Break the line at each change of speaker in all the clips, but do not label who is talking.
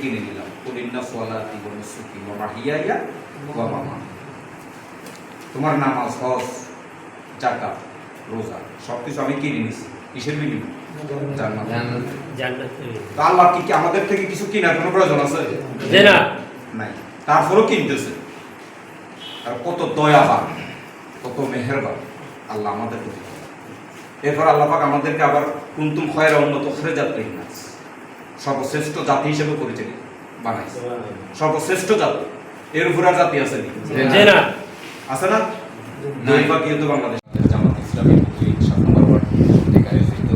কিনে নিলাম কুলিন্না সোয়ালাতি ওয়া নুসুকি ওয়া মাহিয়ায়া ওয়া মামাতি তোমার নামাজ হজ জাকাত রোজা সবকিছু আমি কিনে নিছি। কিসের বিনিময়ে? জান্নাত
জান্নাত
তো আল্লাহ কি কি আমাদের থেকে কিছু কেনার কোনো প্রয়োজন আছে? নাই। তারপরেও কিনতেছে। আর কত দয়াবান কত মেহেরবান আল্লাহ আমাদের প্রতি এরপর আল্লাহ পাক আমাদেরকে আবার কুন্তুম খয়ের উন্নত খরে জাতি নাস সর্বশ্রেষ্ঠ জাতি হিসেবে পরিচিত বানাইছে সর্বশ্রেষ্ঠ জাতি। এর উপর আর জাতি আছে না। আছে না? দৈবাকীয় তো বাংলাদেশ জামাত ইসলামী লীগ সাত নম্বর ওয়ার্ড থেকে আয়োজিত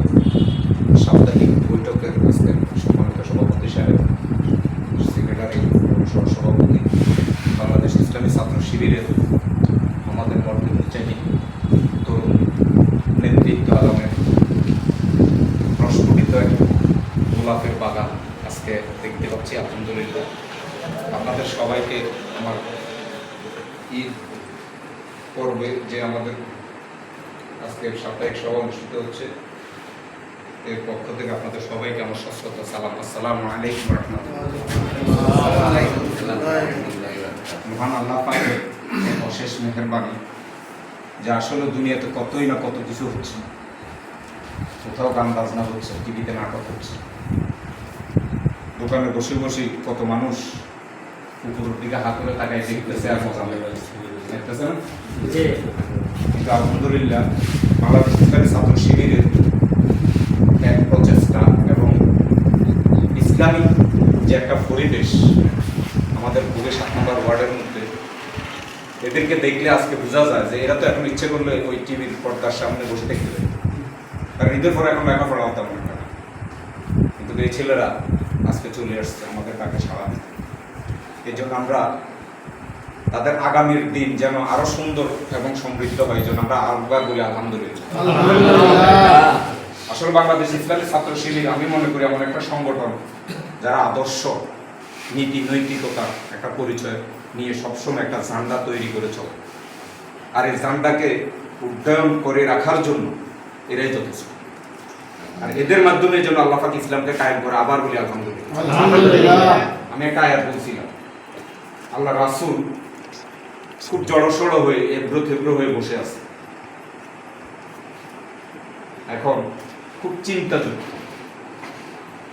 সাপ্তাহিক বৈঠকের আজকের সম্মানিত সভাপতি সাহেব সেক্রেটারি সহসভাপতি বাংলাদেশ ইসলামী ছাত্র শিবিরের আমাদের মর্যাদা চাই তরুণ নেতৃত্ব আলমের প্রস্ফুটিত এক বাগান আজকে দেখতে পাচ্ছি, আলহামদুলিল্লাহ। আপনাদের সবাইকে আমার ঈদ পর্বে যে আমাদের আজকে সাপ্তাহিক সভা অনুষ্ঠিত হচ্ছে, এর পক্ষ থেকে আপনাদের সবাইকে আমার সশ্রত সালাম। আসসালামু আলাইকুম মহান আল্লাহ অশেষ মেহরবানি, যে আসলে দুনিয়াতে কতই না কত কিছু হচ্ছে, কোথাও গান বাজনা হচ্ছে, টিভিতে নাটক হচ্ছে। দোকানে বসে বসে কত মানুষ উপরের দিকে হাত করে তাকায় দেখতেছে আর মজা দেখতেছে না?
যে
কিন্তু আলহামদুলিল্লাহ বাংলাদেশ ইসলামী ছাত্র শিবিরের এক প্রচেষ্টা এবং ইসলামিক যে একটা পরিবেশ আমাদের ভোগে সাত নম্বর ওয়ার্ডের মধ্যে এদেরকে দেখলে আজকে বোঝা যায় যে এরা তো এখন ইচ্ছে করলে ওই টিভির পর্দার সামনে বসে দেখতে পারে। কারণ ঈদের পরে এখন লেখাপড়া হতাম না। কিন্তু এই ছেলেরা আজকে চলে আসছে আমাদের কাছে সারা দিতে। এই জন্য আমরা তাদের আগামীর দিন যেন আরও সুন্দর এবং সমৃদ্ধ হয় যেন আমরা আরেকবার বলি আলহামদুলিল্লাহ। আসলে বাংলাদেশ ইসলামী ছাত্র শিবির আমি মনে করি এমন একটা সংগঠন যারা আদর্শ নীতি নৈতিকতার একটা পরিচয় নিয়ে সবসময় একটা ঝান্ডা তৈরি করে চলে। আর এই ঝান্ডাকে উড্ডয়ন করে রাখার জন্য এরাই যথেষ্ট। আর এদের মাধ্যমে যেন আল্লাহ পাক ইসলামকে কায়েম করে আবার বলি আলহামদুলিল্লাহ। আমি একটা আয়াত বলছিলাম। আল্লাহ রাসূল খুব জড়সড় হয়ে এব্রো থেব্রো হয়ে বসে আছে। এখন খুব চিন্তাযুক্ত।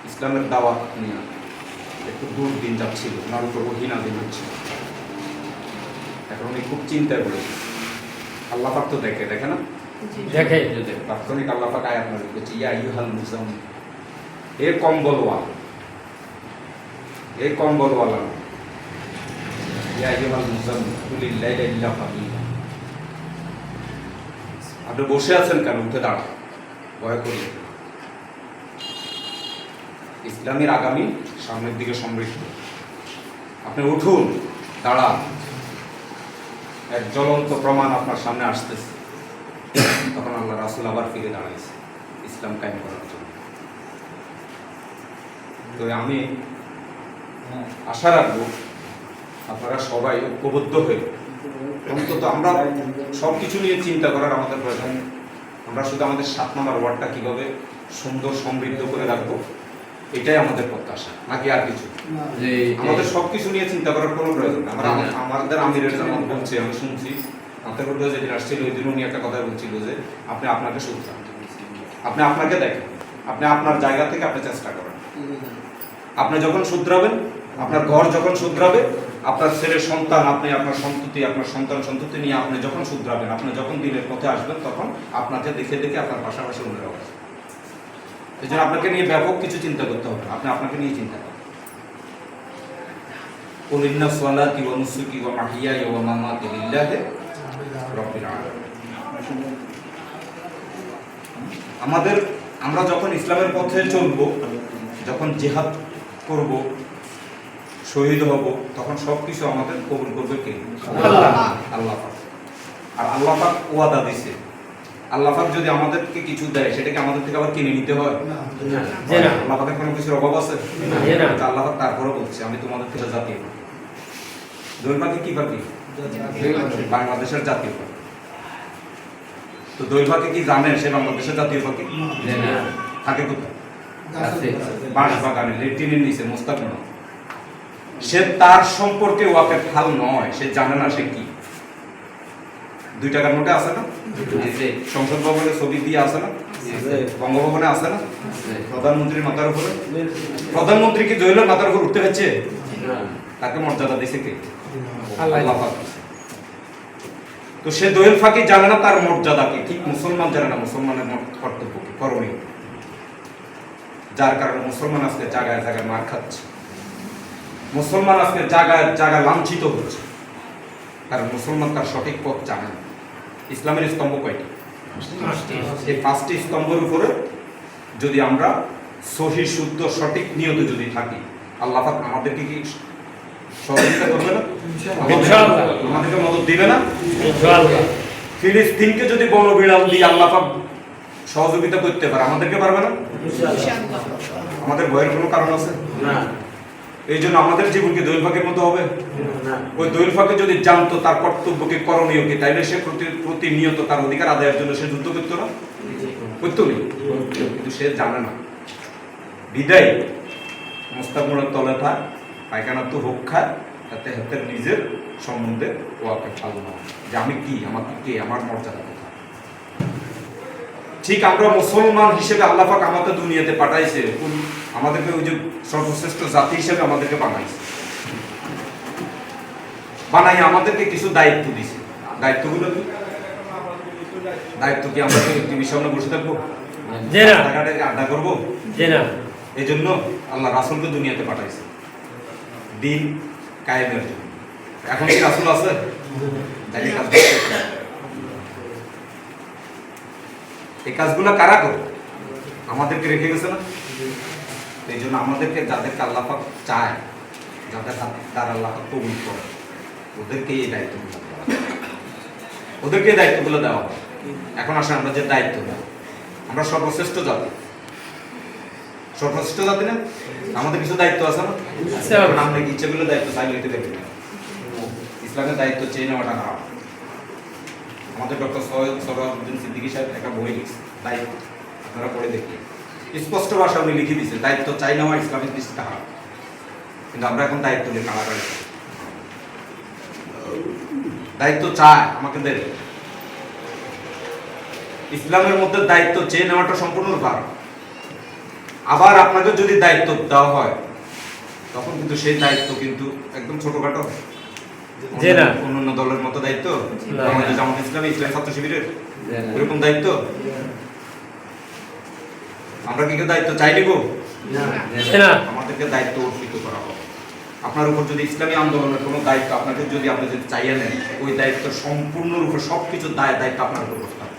ইসলামের দাওয়াত নিয়ে একটু দূর দিন যাচ্ছিল ওনার উপর অধীনা দিন হচ্ছিল। এখন উনি খুব চিন্তায় পড়েছে আল্লাহ পাক তো দেখে দেখে না?
দেখে।
তাৎক্ষণিক আল্লাহ পাক আয়াত নাযিল করছে ইয়া আইয়ুহাল মুজাম্মিল। এ কম্বলওয়ালা এ কম্বলওয়ালা লাইলা আপনি বসে আছেন কেন? উঠে দাঁড়ান। ভয় করি। ইসলামের আগামী সামনের দিকে সমৃদ্ধ। আপনি উঠুন দাঁড়ান। এক জ্বলন্ত প্রমাণ আপনার সামনে আসতেছে। তখন আল্লাহ রাসুল আবার ফিরে দাঁড়াইছে ইসলাম কায়েম করার জন্য। তো আমি আশা রাখব আপনারা সবাই ঐক্যবদ্ধ হয়ে অন্তত আমরা সব কিছু নিয়ে চিন্তা করার আমাদের প্রয়োজন। আমরা শুধু আমাদের সাত নম্বর ওয়ার্ডটা কীভাবে সুন্দর সমৃদ্ধ করে রাখব এটাই আমাদের প্রত্যাশা নাকি আর কিছু? আমাদের সব কিছু নিয়ে চিন্তা করার কোনো প্রয়োজন নেই আমরা আমাদের আমিরের যেমন বলছে আমি শুনছি আমাদের মধ্যে যেদিন আসছিল ওই দিন উনি একটা কথা বলছিল যে আপনি আপনাকে শুধরান আপনি আপনাকে দেখেন আপনি আপনার জায়গা থেকে আপনি চেষ্টা করেন। আপনি যখন শুধরাবেন আপনার ঘর যখন শুধরাবে, আপনার ছেলে, সন্তান, আপনি আপনার সন্ততি, আপনার সন্তান, সন্ততি নিয়ে আপনি যখন শুধরাবেন, আপনি যখন দিনের পথে আসবেন, তখন আপনাকে দেখে দেখে আপনার পাশাপাশি অন্যরা আসবে। এই জন্য আপনাকে নিয়ে ব্যাপক কিছু চিন্তা করতে হবে আপনি আপনাকে নিয়ে চিন্তা করেন। আমাদের, আমরা যখন ইসলামের পথে চলব, যখন জেহাদ করব শহীদ হব তখন সব কিছু আমাদের কবুল করবে কে?
আল্লাহ।
আল্লাহ আর আল্লাহ পাক ওয়াদা দিছে। আল্লাহ পাক যদি আমাদেরকে কিছু দেয় সেটাকে আমাদের থেকে আবার কিনে নিতে হয়? আল্লাহ পাকের কোনো কিছুর অভাব আছে? আল্লাহ পাক তারপরে বলছে আমি তোমাদের থেকে জাতীয় দোল পাখি কি পাখি? বাংলাদেশের জাতীয় পাখি। তো দোল পাখি কি জানে সে বাংলাদেশের জাতীয় পাখি? থাকে কোথায়?
আছে
বাঁশ বাগানে লেট্রিনের নিচে মোস্তাক সে তার সম্পর্কে ওয়াকের হাল নয় সে জানে না সে কি। দুই টাকার নোটে আছে না? সংসদ ভবনে ছবি দিয়ে আছে না? বঙ্গভবনে আছে না? প্রধানমন্ত্রীর মাথার উপরে? প্রধানমন্ত্রী কি জহিলের মাথার উপর উঠতে হচ্ছে তাকে মর্যাদা দিছে কে?
আল্লাহ।
তো সে দোয়েল ফাঁকি জানে না তার মর্যাদা কি? ঠিক মুসলমান জানে না মুসলমানের কর্তব্য কি? করণীয়। যার কারণে মুসলমান আজকে জায়গায় জায়গায় মার খাচ্ছে। মুসলমান আজকে জায়গায় জায়গায় লাঞ্ছিত হচ্ছে। কারণ মুসলমান তার সঠিক পথ জানে না। ইসলামের স্তম্ভ কয়টি? এই পাঁচটি স্তম্ভের উপরে যদি আমরা সহি শুদ্ধ সঠিক নিয়ত যদি থাকি আল্লাহ পাক আমাদেরকে কি সহযোগিতা করবে না। আমাদেরকে মদত দিবে না? ফিলিস্তিনকে যদি বনবিড়াল দিয়ে আল্লাহ পাক সহযোগিতা করতে পারে আমাদেরকে পারবে না? আমাদের ভয়ের কোনো কারণ আছে?
না।
এই জন্য আমাদের জীবনকে দৈল ফাঁকের মতো হবে? ওই দৈল ফাঁকে যদি জানতো তার কর্তব্যকে করণীয় কি তাইলে সে প্রতি প্রতিনিয়ত তার অধিকার আদায়ের জন্য সে যুদ্ধ করতো না? করতো নি? কিন্তু সে জানে না। বিদায়। মোস্তাকুরের তলে থাক পায়খানা তো হোক খায় তাতে হাতের নিজের সম্বন্ধে ওয়াকে ভালো না যে আমি কি? আমাকে কে আমার মর্যাদা ঠিক আমরা মুসলমান হিসেবে আল্লাহ পাক আমাদের দুনিয়াতে পাঠাইছে আমাদেরকে ওই যে সর্বশ্রেষ্ঠ জাতি হিসেবে আমাদেরকে বানাইছে। বানাই আমাদেরকে কিছু দায়িত্ব দিছে। দায়িত্বগুলো কি? দায়িত্ব কি আমরা টিভির সামনে বসে থাকব? আড্ডা করব? এই জন্য আল্লাহ রাসুলকে দুনিয়াতে পাঠাইছে। দিন কায়েমের জন্য। এখন কি রাসুল আছে তাইলে কাজ করতে হবে। এই কাজগুলো কারা করে? আমাদেরকে রেখে গেছে না? এই জন্য আমাদেরকে যাদেরকে আল্লাহ পাক চায় যাদের তার আল্লাহ কবুল করে। ওদেরকে এই দায়িত্বগুলো দেওয়া। ওদেরকে এই দায়িত্বগুলো দেওয়া হয় এখন আসে আমরা যে দায়িত্ব দেওয়া আমরা সর্বশ্রেষ্ঠ জাতি। সর্বশ্রেষ্ঠ জাতি না? আমাদের কিছু দায়িত্ব আছে না? আমরা কি ইচ্ছেগুলো দায়িত্ব চাইলে হইতে পারি না ইসলামের দায়িত্ব চেয়ে নেওয়াটা খারাপ আমাদের ডক্টর সৈয়দ সরাউদ্দিন সিদ্দিকী সাহেব একটা বই লিখছে, দায়িত্ব। আপনারা পড়ে দেখি স্পষ্ট ভাষা উনি লিখে দিচ্ছে দায়িত্ব চাই নেওয়া ইসলামের দৃষ্টিতে খারাপ কিন্তু আমরা এখন দায়িত্ব নিয়ে কালাকালি করি। দায়িত্ব চায় আমাকে দেবে। ইসলামের মধ্যে দায়িত্ব চেয়ে নেওয়াটা সম্পূর্ণ খারাপ আবার আপনাকে যদি দায়িত্ব দেওয়া হয়, তখন কিন্তু সেই দায়িত্ব কিন্তু একদম ছোটখাটো
জি না।
অন্যান্য দলের মতো দায়িত্ব?
না।
আমাদের জামাত ইসলামী ইসলাম ছাত্র শিবিরের এরকম দায়িত্ব? আমরা কি কেউ দায়িত্ব চাই নিব? আমাদেরকে দায়িত্ব অর্পিত করা হবে আপনার উপর যদি ইসলামী আন্দোলনের কোনো দায়িত্ব আপনাকে যদি আপনি যদি চাইয়ে নেন ওই দায়িত্ব সম্পূর্ণরূপে সব কিছু দায় দায়িত্ব আপনার উপর হবে।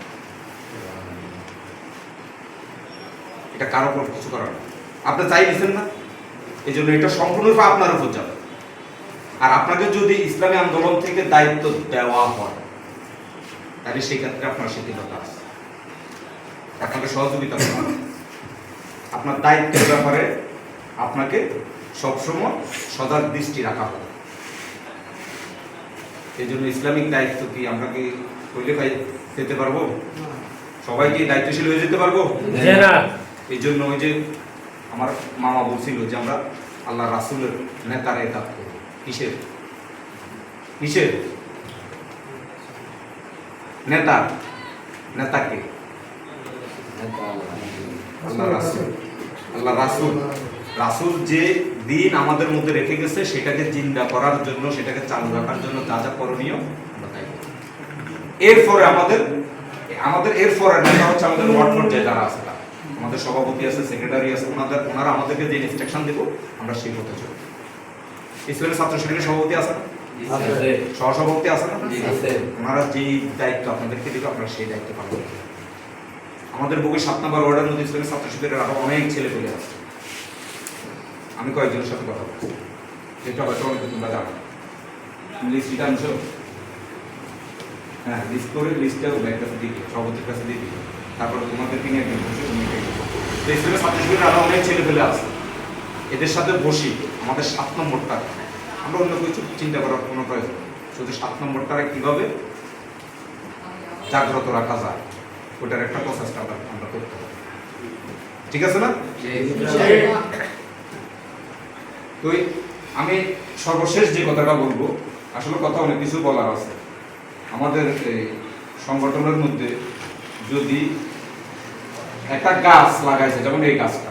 এটা কারও উপর কিছু করার। আপনি চাই দিচ্ছেন না? এই জন্য এটা সম্পূর্ণরূপে আপনার উপর যাবে। আর আপনাকে যদি ইসলামী আন্দোলন থেকে দায়িত্ব দেওয়া হয় তাহলে সেই ক্ষেত্রে আপনার শিথিলতা আছে। আপনাকে সহযোগিতা করা আপনার দায়িত্বের ব্যাপারে আপনাকে সবসময় সজাগ দৃষ্টি রাখা হবে। এই জন্য ইসলামিক দায়িত্ব কি আমরা কি করলে পাই পেতে পারব? সবাই কি দায়িত্বশীল হয়ে যেতে পারব? এই জন্য ওই যে আমার মামা বলছিল যে আমরা আল্লাহ রাসুলের নেতার একাত করব কিসের কিসের নেতা। নেতাকে। আল্লাহ। রাসুল। আল্লাহ রাসুল। রাসুল যে দিন আমাদের মধ্যে রেখে গেছে সেটাকে জিন্দা করার জন্য সেটাকে চালু রাখার জন্য যা যা করণীয়। এরপরে আমাদের আমাদের এরপরে নেতা হচ্ছে আমাদের ওয়ার্ড পর্যায়ে যারা আছে আমাদের সভাপতি আছে সেক্রেটারি আছে ওনাদের ওনারা আমাদেরকে যে ইনস্ট্রাকশন দেবো আমরা সেই পথে চলব। ইসলামের ছাত্র শিবিরের সভাপতি আছে না?
আছে।
সহসভাপতি আছে ওনারা যেই দায়িত্ব আপনাদেরকে দিবে আপনারা সেই দায়িত্ব পালন আমাদের বগুড়ি সাত নম্বর ওয়ার্ডের মধ্যে ইসলামের ছাত্র শিবিরের আরও অনেক ছেলে পেলে আছে। আমি কয়েকজনের সাথে কথা বলছি। এটা হয়তো অনেক তোমরা জানো। লিস্টটা আনছো? হ্যাঁ লিস্ট করে লিস্টটা ব্যাগ কাছে দিয়ে সভাপতির কাছে দিয়ে দিও। তারপর তোমাদের কিনে একদিন বসে তো ইসলামের ছাত্র শিবিরের আরও অনেক ছেলে পেলে আছে। এদের সাথে বসি। আমাদের সাত নম্বরটা আমরা অন্য কিছু চিন্তা করার কোনো প্রয়োজন শুধু সাত নম্বরটা কীভাবে জাগ্রত রাখা যায়, ওটার একটা প্রসেসটা আমরা করতে ঠিক আছে না? তো আমি সর্বশেষ যে কথাটা বলব, আসলে কথা অনেক কিছু বলার আছে। আমাদের এই সংগঠনের মধ্যে যদি একটা গাছ লাগাইছে, যেমন এই গাছটা